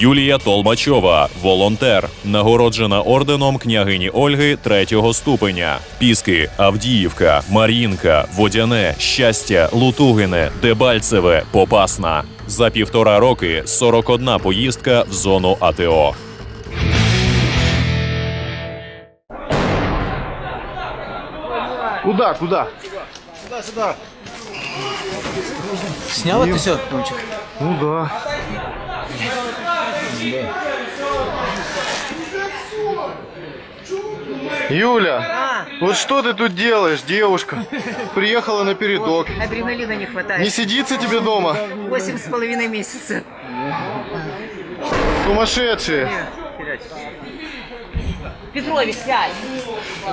Юлія Толмачова, волонтер, нагороджена орденом княгині Ольги третього ступеня. Піски, Авдіївка, Мар'їнка, Водяне, Щастя, Лутугине, Дебальцеве, Попасна. За півтора роки 41 поїздка в зону АТО. Куда, куда? Снял это все, Томчик? Ну да. Юля, вот что ты тут делаешь, девушка? Приехала на передок. Адреналина не Не хватает. сидится тебе дома? Восемь с половиной месяцев. Сумасшедшие. Петрович, сядь.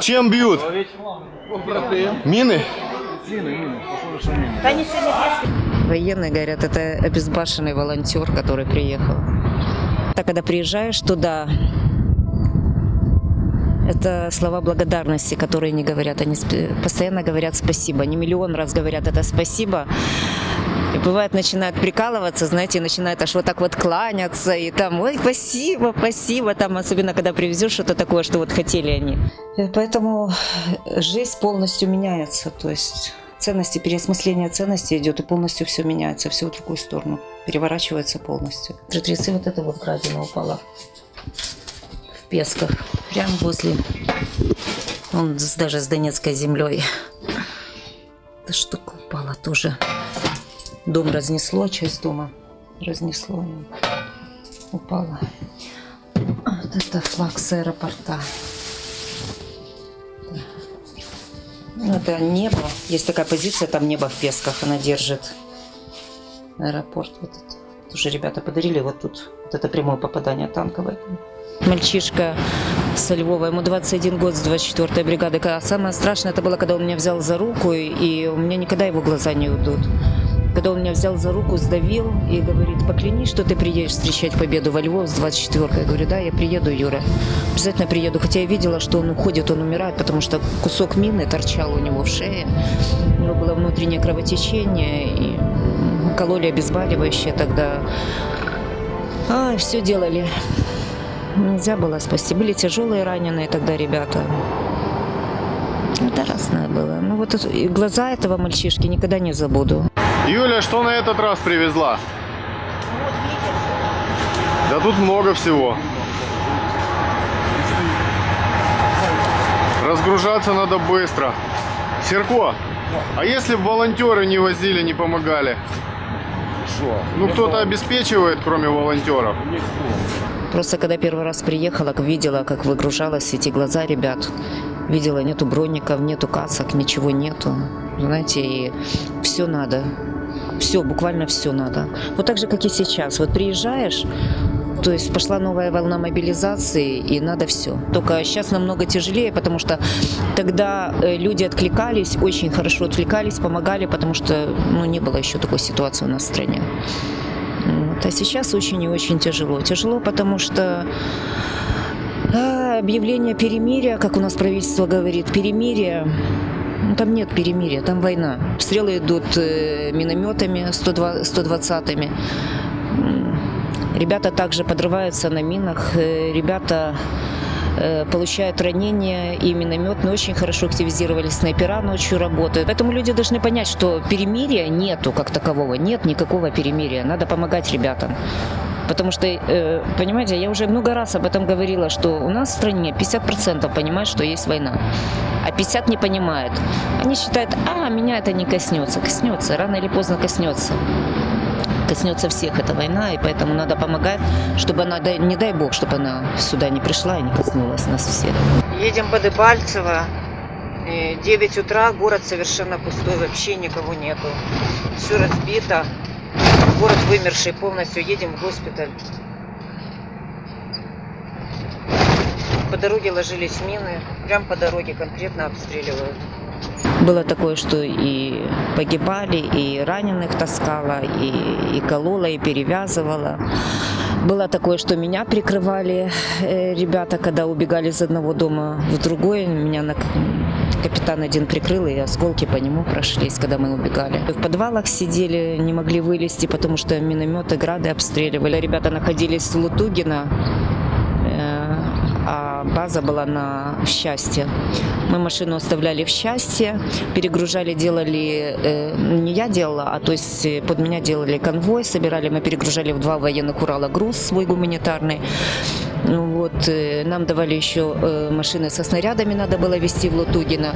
Чем бьют? Мины? Не Военные говорят, это обезбашенный волонтер, который приехал. Так, когда приезжаешь туда, это слова благодарности, которые не говорят. Они постоянно говорят спасибо. Они миллион раз говорят это спасибо. И бывает, начинают прикалываться, знаете, начинают аж вот так вот кланяться, и там, ой, спасибо, спасибо, там, особенно когда привезешь что-то такое, что вот хотели они. И поэтому жизнь полностью меняется, то есть ценности, переосмысление ценностей идет, и полностью все меняется, все в другую сторону, переворачивается полностью. Третрицы вот эта вот градина упала в Песках, прямо возле, он даже с Донецкой землей. Эта штука упала тоже. Дом разнесло, часть дома разнесло, упала. А Вот это флаг с аэропорта. Это небо. Есть такая позиция, там небо в Песках, она держит аэропорт. Вот это. Тоже ребята подарили вот тут. Вот это прямое попадание танковое. Мальчишка со Львова, ему 21 год с 24-й бригады. Ка- Самое страшное это было, когда он меня взял за руку, и у меня никогда его глаза не уйдут. Когда он меня взял за руку, сдавил и говорит, поклянись, что ты приедешь встречать победу во Львов с 24-й. Я говорю, да, я приеду, Юра. Обязательно приеду. Хотя я видела, что он уходит, он умирает, потому что кусок мины торчал у него в шее. У него было внутреннее кровотечение, и кололи обезболивающее тогда. А, все делали. Нельзя было спасти. Были тяжелые раненые тогда ребята. Это разное было. Ну вот глаза этого мальчишки никогда не забуду. Юля, что на этот раз привезла? Да тут много всего. Разгружаться надо быстро. Серко, а если бы волонтеры не возили, не помогали? Ну кто-то обеспечивает, кроме волонтеров. Просто когда первый раз приехала, видела, как выгружалось эти глаза ребят. Видела, нету броников, нету касок, ничего нету. Знаете, и все надо. Все, буквально все надо. Вот так же, как и сейчас. Вот приезжаешь, то есть пошла новая волна мобилизации, и надо все. Только сейчас намного тяжелее, потому что тогда э, люди откликались, очень хорошо откликались, помогали, потому что ну, не было еще такой ситуации у нас в стране. Вот. А сейчас очень и очень тяжело. Тяжело, потому что а, объявление перемирия, как у нас правительство говорит, перемирие, там нет перемирия, там война. Стрелы идут э, минометами 102, 120-ми. М, Ребята также подрываются на минах. э, Ребята э, получают ранения и минометные очень хорошо активизировались, снайпера ночью работают. Поэтому люди должны понять, что перемирия нету как такового, нет никакого перемирия. Надо помогать ребятам. Потому что, э, понимаете, я уже много раз об этом говорила, что у нас в стране 50% понимают, что есть война, а 50% не понимают. Они считают, а, меня это не коснется. Коснется, рано или поздно коснется. Коснется всех эта война, и поэтому надо помогать, чтобы она, не дай бог, чтобы она сюда не пришла и не коснулась нас всех. Едем по Дебальцево. Э, 9 утра, город совершенно пустой, вообще никого нету. Все разбито. Город вымерший полностью. Едем в госпиталь. По дороге ложились мины. Прям по дороге конкретно обстреливают. Было такое, что и погибали, и раненых таскала, и, и колола, и перевязывала. Было такое, что меня прикрывали э, ребята, когда убегали из одного дома в другой. Меня на- капитан один прикрыл, и осколки по нему прошлись, когда мы убегали. В подвалах сидели, не могли вылезти, потому что минометы, грады обстреливали. Ребята находились в Лутугино, э, а база была на Счастье. Мы машину оставляли в Счастье, перегружали, делали, э, не я делала, а то есть э, под меня делали конвой, собирали, мы перегружали в два военных Урала груз свой гуманитарный. Ну Вот, э, нам давали еще э, машины со снарядами, надо было везти в Лутугино.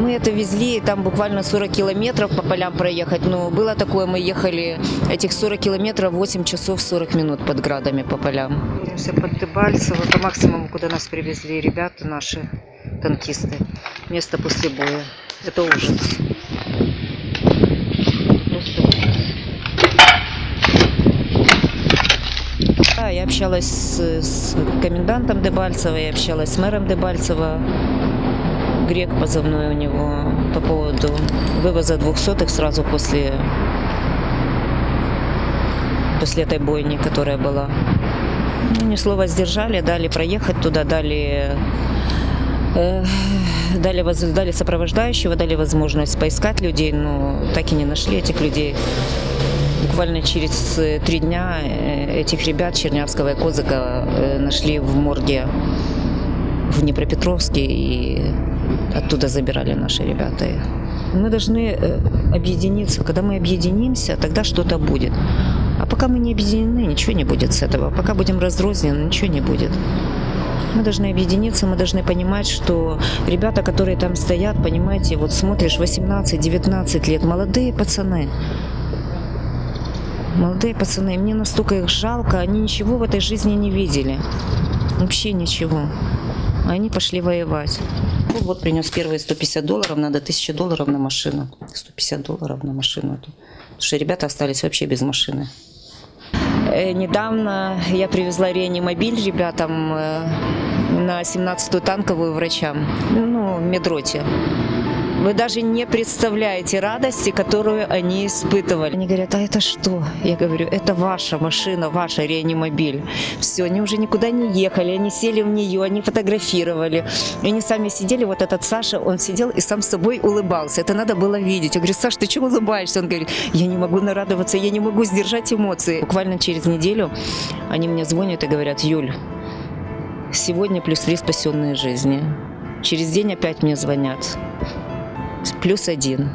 Мы это везли, там буквально 40 километров по полям проехать. Но было такое, мы ехали этих 40 километров 8 часов 40 минут под градами по полям. Находимся под Дебальцево, по максимуму, куда нас привезли ребята наши, танкисты. Место после боя. Это ужас. Да, я общалась с, с комендантом Дебальцева, я общалась с мэром Дебальцева. Грек позывной у него по поводу вывоза двухсотых сразу после, после этой бойни, которая была. Ну, ни слова сдержали, дали проехать туда, дали, э, дали, воз- дали сопровождающего, дали возможность поискать людей, но так и не нашли этих людей. Буквально через э, три дня э, этих ребят Чернявского и Козыка нашли в морге в Днепропетровске и оттуда забирали наши ребята. Мы должны объединиться. Когда мы объединимся, тогда что-то будет. А пока мы не объединены, ничего не будет с этого. Пока будем разрознены, ничего не будет. Мы должны объединиться, мы должны понимать, что ребята, которые там стоят, понимаете, вот смотришь 18-19 лет, молодые пацаны, Молодые пацаны, мне настолько их жалко, они ничего в этой жизни не видели. Вообще ничего. Они пошли воевать. Ну, вот принес первые 150 долларов, надо 1000 долларов на машину. 150 долларов на машину. Потому что ребята остались вообще без машины. Э, Недавно я привезла реанимобиль ребятам э, на 17-ю танковую врачам, ну, медроте. Вы даже не представляете радости, которую они испытывали. Они говорят, а это что? Я говорю, это ваша машина, ваша реанимобиль. Все, они уже никуда не ехали, они сели в нее, они фотографировали. И они сами сидели, вот этот Саша, он сидел и сам с собой улыбался. Это надо было видеть. Я говорю, Саш, ты чего улыбаешься? Он говорит, я не могу нарадоваться, я не могу сдержать эмоции. Буквально через неделю они мне звонят и говорят, Юль, сегодня плюс три спасенные жизни. Через день опять мне звонят плюс один.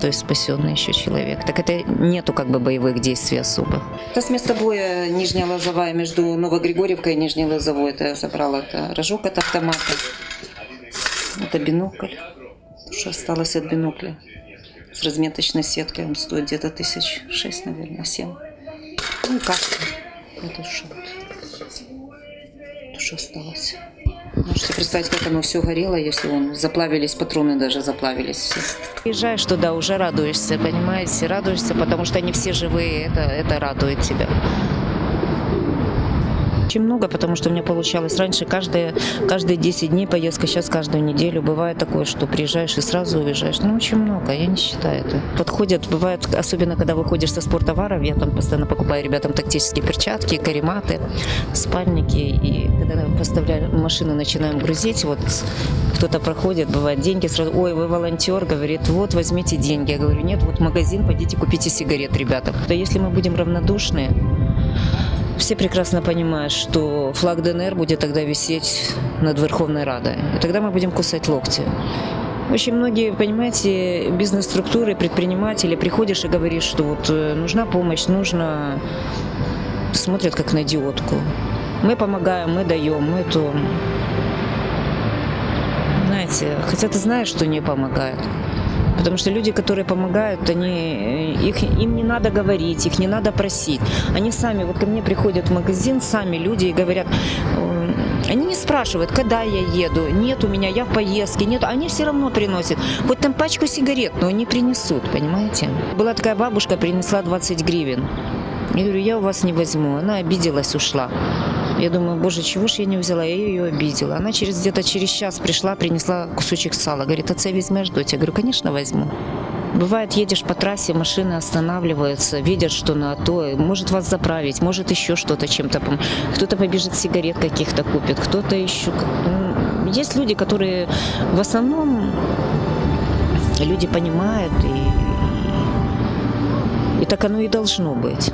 То есть спасенный еще человек. Так это нету как бы боевых действий особых. Это с места боя Нижняя Лозовая между Новогригорьевкой и Нижней Лозовой. Это я забрала. Это рожок от автомата. Это бинокль. Что осталось от бинокля. С разметочной сеткой. Он стоит где-то тысяч шесть, наверное, семь. Ну и каска. Это что вот. Что осталось. Можете представить, как оно все горело, если он заплавились, патроны даже заплавились все. Приезжаешь туда, уже радуешься, понимаете? Радуешься, потому что они все живые, это, это радует тебя. Очень много, потому что у меня получалось раньше каждые, каждые 10 дней поездка, сейчас каждую неделю. Бывает такое, что приезжаешь и сразу уезжаешь. Ну, очень много, я не считаю это. Подходят, бывает, особенно когда выходишь со спорттоваров, я там постоянно покупаю ребятам тактические перчатки, карематы, спальники. И когда поставляю машину, начинаем грузить, вот кто-то проходит, бывает деньги сразу, ой, вы волонтер, говорит, вот возьмите деньги. Я говорю, нет, вот магазин, пойдите купите сигарет, ребята. Да если мы будем равнодушны, все прекрасно понимают, что флаг ДНР будет тогда висеть над Верховной Радой. И тогда мы будем кусать локти. Очень многие, понимаете, бизнес-структуры, предприниматели, приходишь и говоришь, что вот э, нужна помощь, нужно... Смотрят как на идиотку. Мы помогаем, мы даем, мы то... Знаете, хотя ты знаешь, что не помогают. Потому что люди, которые помогают, они, э, их, им не надо говорить, их не надо просить. Они сами, вот ко мне приходят в магазин, сами люди и говорят, э, они не спрашивают, когда я еду, нет у меня, я в поездке, нет, они все равно приносят. Хоть там пачку сигарет, но они принесут, понимаете? Была такая бабушка, принесла 20 гривен. Я говорю, я у вас не возьму. Она обиделась, ушла. Я думаю, боже, чего ж я не взяла? Я ее обидела. Она через где-то через час пришла, принесла кусочек сала. Говорит, отца возьмешь, дочь? Я говорю, конечно, возьму. Бывает, едешь по трассе, машины останавливаются, видят, что на то, может вас заправить, может еще что-то чем-то. Кто-то побежит сигарет каких-то купит, кто-то еще... М, Есть люди, которые в основном люди понимают, и, и так оно и должно быть.